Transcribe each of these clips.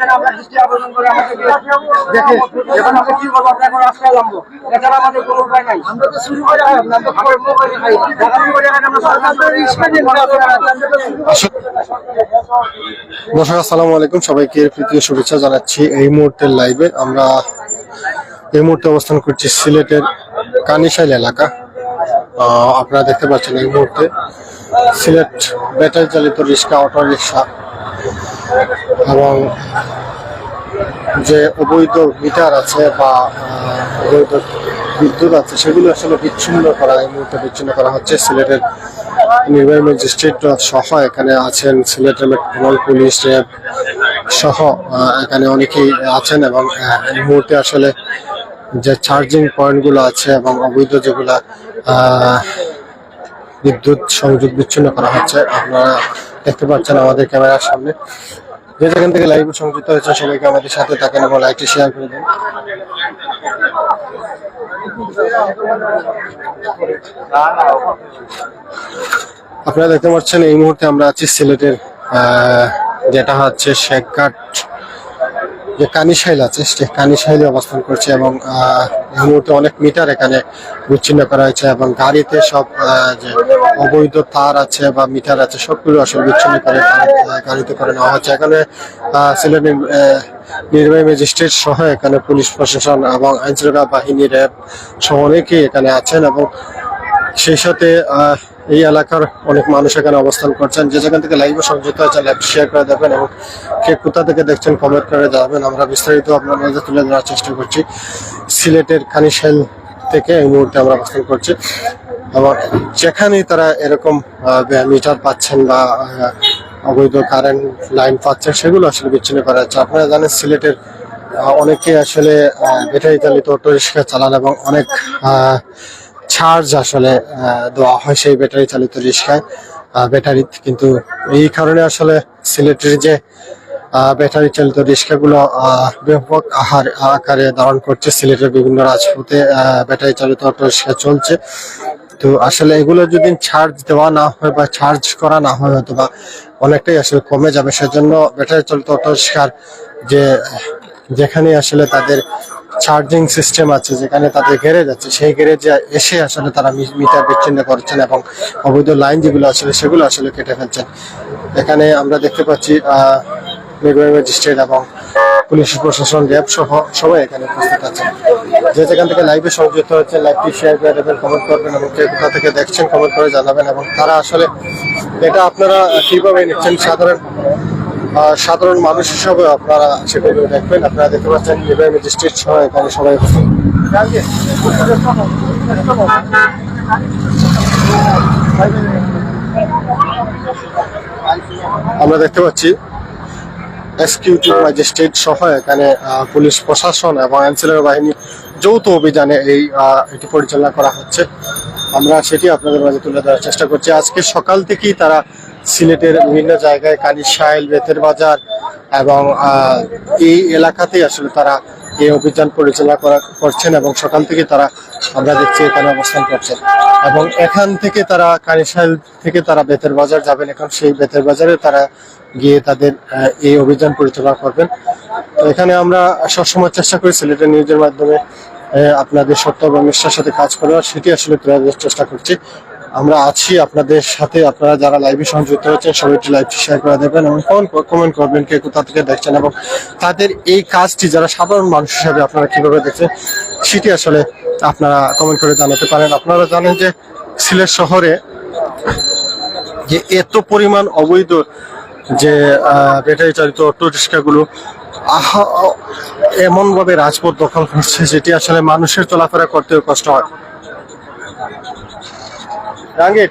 যেন আমরা দৃষ্টি আকর্ষণ করে আমাদেরকে দেখে এখন আমরা কি করব? আমরা এখন রাস্তায় নামবো। এছাড়া আমাদের কোনো উপায় নাই। আমরা তো শুরু করে আমরা তো কর্ম করে খাই। ঢাকা শুরু করে খাই আমরা সরকার তো রিক্সা দিয়ে ঘোরা ফেরা রাখি, আমরা তো শুরু দর্শক আসসালামু আলাইকুম। সবাইকে প্রীতীয় শুভেচ্ছা জানাচ্ছি এই মুহূর্তের লাইভে আমরা এই মুহূর্তে অবস্থান করছি সিলেটের কানিশাইল এলাকা। আহ, আপনারা দেখতে পাচ্ছেন এই মুহূর্তে সিলেট ব্যাটারি চালিত রিক্সা অটো রিক্সা এবং যে অবৈধ মিটার আছে বা অবৈধ বিদ্যুৎ আছে, সেগুলো আসলে বিচ্ছিন্ন করা, এই মুহূর্তে বিচ্ছিন্ন করা হচ্ছে। সিলেটের নির্বাহী ম্যাজিস্ট্রেট সহ এখানে আছেন সিলেটের মেট্রোপল পুলিশ র্যাব সহ এখানে অনেকেই আছেন এবং এই মুহূর্তে আসলে যে চার্জিং পয়েন্টগুলো আছে এবং অবৈধ যেগুলা বিদ্যুৎ সংযোগ বিচ্ছিন্ন করা হচ্ছে, আপনারা দেখতে পাচ্ছেন আমাদের ক্যামেরার সামনে। যে যেখান থেকে লাইভ সংযুক্ত হয়েছে সবাইকে আমাদের সাথে থাকেন এবং লাইকটি শেয়ার করে দিন। আপনারা দেখতে পাচ্ছেন, এই মুহূর্তে আমরা আছি সিলেটের যেটা হচ্ছে শেখঘাট যে কানিশাইল আছে সে কানিশাইলে অবস্থান করছে এবং এই মুহূর্তে অনেক মিটার এখানে বিচ্ছিন্ন করা হয়েছে এবং গাড়িতে সব যে অবৈধ তার আছে বা মিটার আছে সবগুলো আসলে বিচ্ছিন্ন করে গাড়িতে করে নেওয়া হচ্ছে। এখানে আহ, নির্বাহী ম্যাজিস্ট্রেট সহ এখানে পুলিশ প্রশাসন এবং আইনশৃঙ্খলা বাহিনী র্যাব সহ অনেকেই এখানে আছেন এবং সেই সাথে এই এলাকার অনেক মানুষ এখানে অবস্থান করছেন। যে যেখান থেকে লাইভে সংযুক্ত হয়েছে লাইভ শেয়ার করে দেবেন এবং কে কোথা থেকে দেখছেন কমেন্ট করে যাবেন আমরা বিস্তারিত আপনার মাঝে তুলে ধরার চেষ্টা করছি। সিলেটের খানিশাইল থেকে এই মুহূর্তে আমরা অবস্থান করছি। এবং যেখানেই তারা এরকম মিটার পাচ্ছেন বা অবৈধ কারেন্ট লাইন পাচ্ছেন, সেগুলো আসলে বিচ্ছিন্ন করা হচ্ছে। আপনারা জানেন, সিলেটের অনেকে আসলে ব্যাটারি চালিত অটো রিক্সা চালান এবং অনেক চার্জ আসলে দেওয়া হয় সেই ব্যাটারি চালিত রিক্সায়। ব্যাটারি কিন্তু এই কারণে আসলে সিলেটের যে ব্যাটারি চালিত রিক্সাগুলো ব্যাপক আহার আকারে ধারণ করছে, সিলেটের বিভিন্ন রাজপথে ব্যাটারি চালিত অটো রিক্সা চলছে। তো আসলে এগুলো যদি চার্জ দেওয়া না হয় বা চার্জ করা না হয় হয়তো বা অনেকটাই আসলে কমে যাবে, সেজন্য ব্যাটারি চালিত অটো রিক্সার যে, যেখানে আসলে তাদের চার্জিং সিস্টেম আছে যেখানে তাদের গ্যারেজ আছে সেই গ্যারেজে এসে আসলে তারা মিটার বিচ্ছিন্ন করছেন এবং অবৈধ লাইন যেগুলো আসলে সেগুলো আসলে কেটে ফেলছেন। এখানে আমরা দেখতে পাচ্ছি নির্বাহী ম্যাজিস্ট্রেট এবং পুলিশ প্রশাসন, র্যাব সহ সবাই এখানে উপস্থিত আছেন। যে যেখান থেকে লাইভে সংযুক্ত হচ্ছে লাইভটি শেয়ার করে দেবেন কমেন্ট করবেন এবং কে কোথা থেকে দেখছেন কমেন্ট করে জানাবেন এবং তারা আসলে, এটা আপনারা কীভাবে নিচ্ছেন? সাধারণ সাধারণ মানুষ হিসাবে আপনারা সেগুলো দেখবেন। আপনারা দেখতে পাচ্ছেন নির্বাহী ম্যাজিস্ট্রেট সহ এখানে সবাই আমরা দেখতে পাচ্ছি এক্সিকিউটিভ ম্যাজিস্ট্রেট সহ এখানে পুলিশ প্রশাসন এবং আইনশৃঙ্খলা বাহিনী যৌথ অভিযানে এই এটি পরিচালনা করা হচ্ছে। আমরা সেটি আপনাদের মাঝে তুলে ধরার চেষ্টা করছি। আজকে সকাল থেকেই তারা সিলেটের বিভিন্ন জায়গায় কানিশাইল বেতের বাজার এবং এই এলাকাতেই আসলে তারা এই অভিযান পরিচালনা করা, করছেন এবং সকাল থেকে তারা আমরা দেখছি এখানে অবস্থান করছেন এবং এখান থেকে তারা কানিশাইল থেকে তারা বেতের বাজার যাবেন। এখন সেই বেতের বাজারে তারা গিয়ে তাদের এই অভিযান পরিচালনা করবেন। তো এখানে আমরা সবসময় চেষ্টা করি সিলেটের নিউজের মাধ্যমে আপনাদের সত্য এবং নিষ্ঠার সাথে কাজ করার। সেটি আসলে তুলে চেষ্টা করছি। আমরা আছি আপনাদের সাথে। আপনারা যারা লাইভে সংযুক্ত হয়েছেন সবাই লাইভটি শেয়ার করে দেবেন এবং কমেন্ট করবেন কে কোথা থেকে দেখছেন এবং তাদের এই কাজটি যারা সাধারণ মানুষ হিসাবে আপনারা কীভাবে দেখছেন, সেটি আসলে আপনারা কমেন্ট করে জানাতে পারেন। আপনারা জানেন যে সিলেট শহরে যে এত পরিমাণ অবৈধ যে ব্যাটারি চালিত অটো রিক্সাগুলো আহা এমন ভাবে রাজপথ দখল করছে, যেটি আসলে মানুষের চলাফেরা করতেও কষ্ট হয়। জাহাঙ্গীর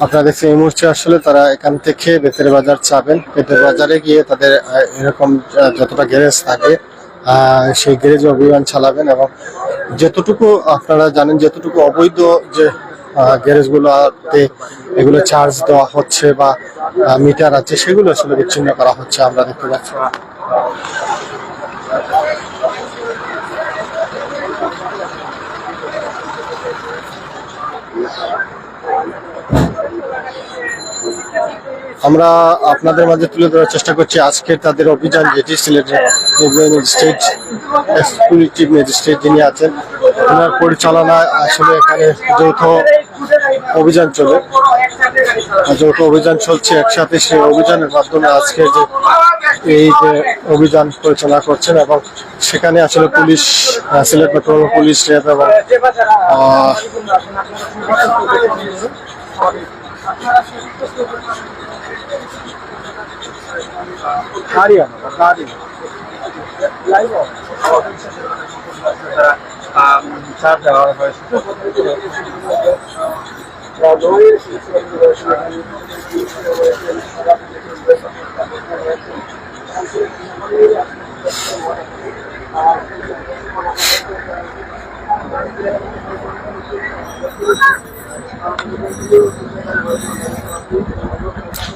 আপনারা দেখছেন এই মুহূর্তে আসলে তারা এখান থেকে বেতের বাজার চাবেন বেতের বাজারে গিয়ে তাদের এরকম যতটা গ্যারেজ থাকে সেই গ্যারেজ অভিযান চালাবেন এবং যতটুকু আপনারা জানেন, যতটুকু অবৈধ যে গ্যারেজগুলোতে এগুলো চার্জ দেওয়া হচ্ছে বা মিটার আছে, সেগুলো আসলে বিচ্ছিন্ন করা হচ্ছে আমরা দেখতে পাচ্ছি। আমরা আপনাদের মাঝে তুলে ধরার চেষ্টা করছি আজকের তাদের অভিযান যেটি সিলেটের যিনি আছেন, ওনার পরিচালনায় আসলে এখানে যৌথ অভিযান চলে। যৌথ অভিযান চলছে একসাথে সেই অভিযানের মাধ্যমে আজকে যে এই যে অভিযান পরিচালনা করছেন এবং সেখানে আসলে police Sylhet metro police RAB এবং আহ,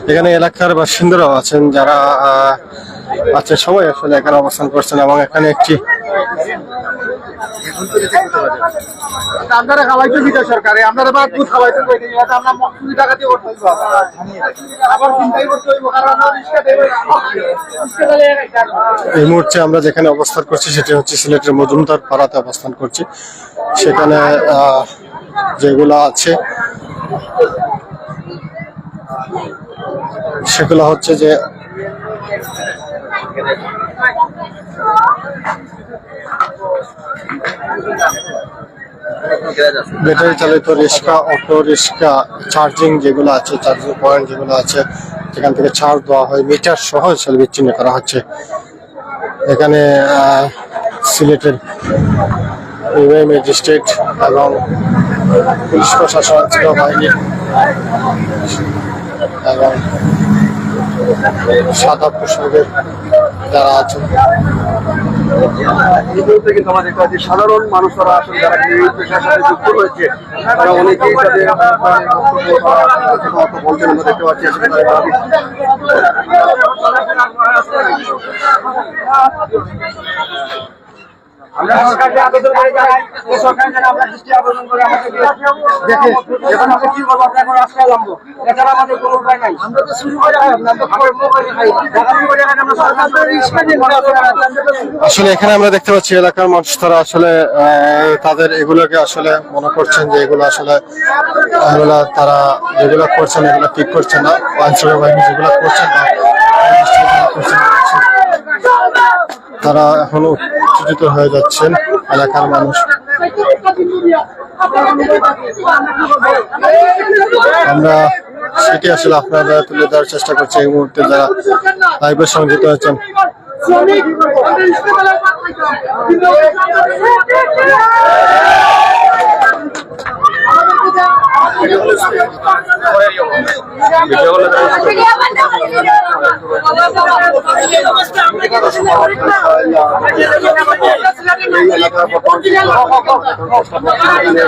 এখানে এলাকার বাসিন্দারাও আছেন যারা আছেন সবাই আসলে এখানে অবস্থান করছেন এবং এখানে একটি আপনারা সরকারে, আপনারা দুধ এটা আমরা চুরি টাকা দিয়ে আবার চিন্তাই করতে কারণ এই মুহূর্তে আমরা যেখানে অবস্থান করছি, সেটি হচ্ছে সিলেটের মজুমদার পাড়াতে অবস্থান করছি। সেখানে যেগুলো আছে, সেগুলো হচ্ছে যে ব্যাটারি চালিত রিক্সা, অটো রিক্সা চার্জিং যেগুলো আছে চার্জিং পয়েন্ট যেগুলো আছে সেখান থেকে চার্জ দেওয়া হয় মিটার সহ সেল বিচ্ছিন্ন করা হচ্ছে। এখানে সিলেটের ম্যাজিস্ট্রেট এবং পুলিশ প্রশাসন ছিল বাহিনী এবং সাদা পোশাকের যারা আছে এই মুহূর্তে কিন্তু আমরা দেখতে পাচ্ছি, সাধারণ মানুষরা আসলে যারা পেশার সাথে যুক্ত রয়েছে, তারা অনেকেই তাদের দেখতে পাচ্ছি আসলে আমরা সরকারকে আবেদন করে জানাই যে সরকার যেন আমরা দৃষ্টি আবেদন করে আমাদেরকে দেখে এখন আমরা কি করব আমরা এখন রাস্তায় নামবো। এছাড়া আমাদের কোনো উপায় নাই। আমরা তো শুরু করে আসলে এখানে আমরা দেখতে পাচ্ছি এলাকার মানুষ তারা আসলে আহ, তাদের এগুলোকে আসলে মনে করছেন যে এগুলো আসলে এগুলা তারা যেগুলো করছেন এগুলো ঠিক করছে না আইনশৃঙ্খলা বাহিনী যেগুলো করছেন না করছেন না, তারা এখনও উত্তেজিত হয়ে যাচ্ছেন, এলাকার মানুষ। আমরা সেটি আসলে আপনারা তুলে দেওয়ার চেষ্টা করছি এই মুহূর্তে যারা লাইভের সংযুক্ত হয়েছেন শ্রমিক আমরা ইস্তেমালের পাত পাইতাম কিন্তু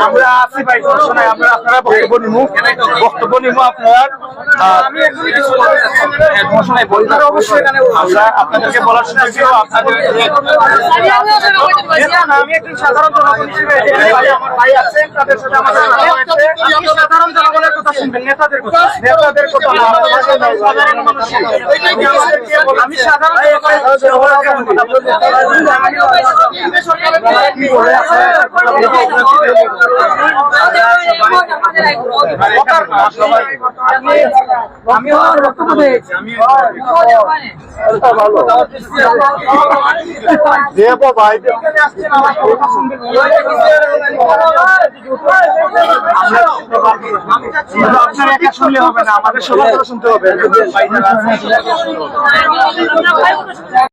আমরা আছি ভাই আমরা আপনারা বক্তব্য নিমু বক্তব্য আপনার অবশ্যই আপনাদেরকে আমি সাধারণ জনগণ জনগণের কথা শুনবেন নেতাদের কথা। নেতাদের কথা আমি সাধারণ আমি বক্তব্য আমি ভাই আপনার একা শুনলে হবে না আমাদের সবাই শুনতে হবে।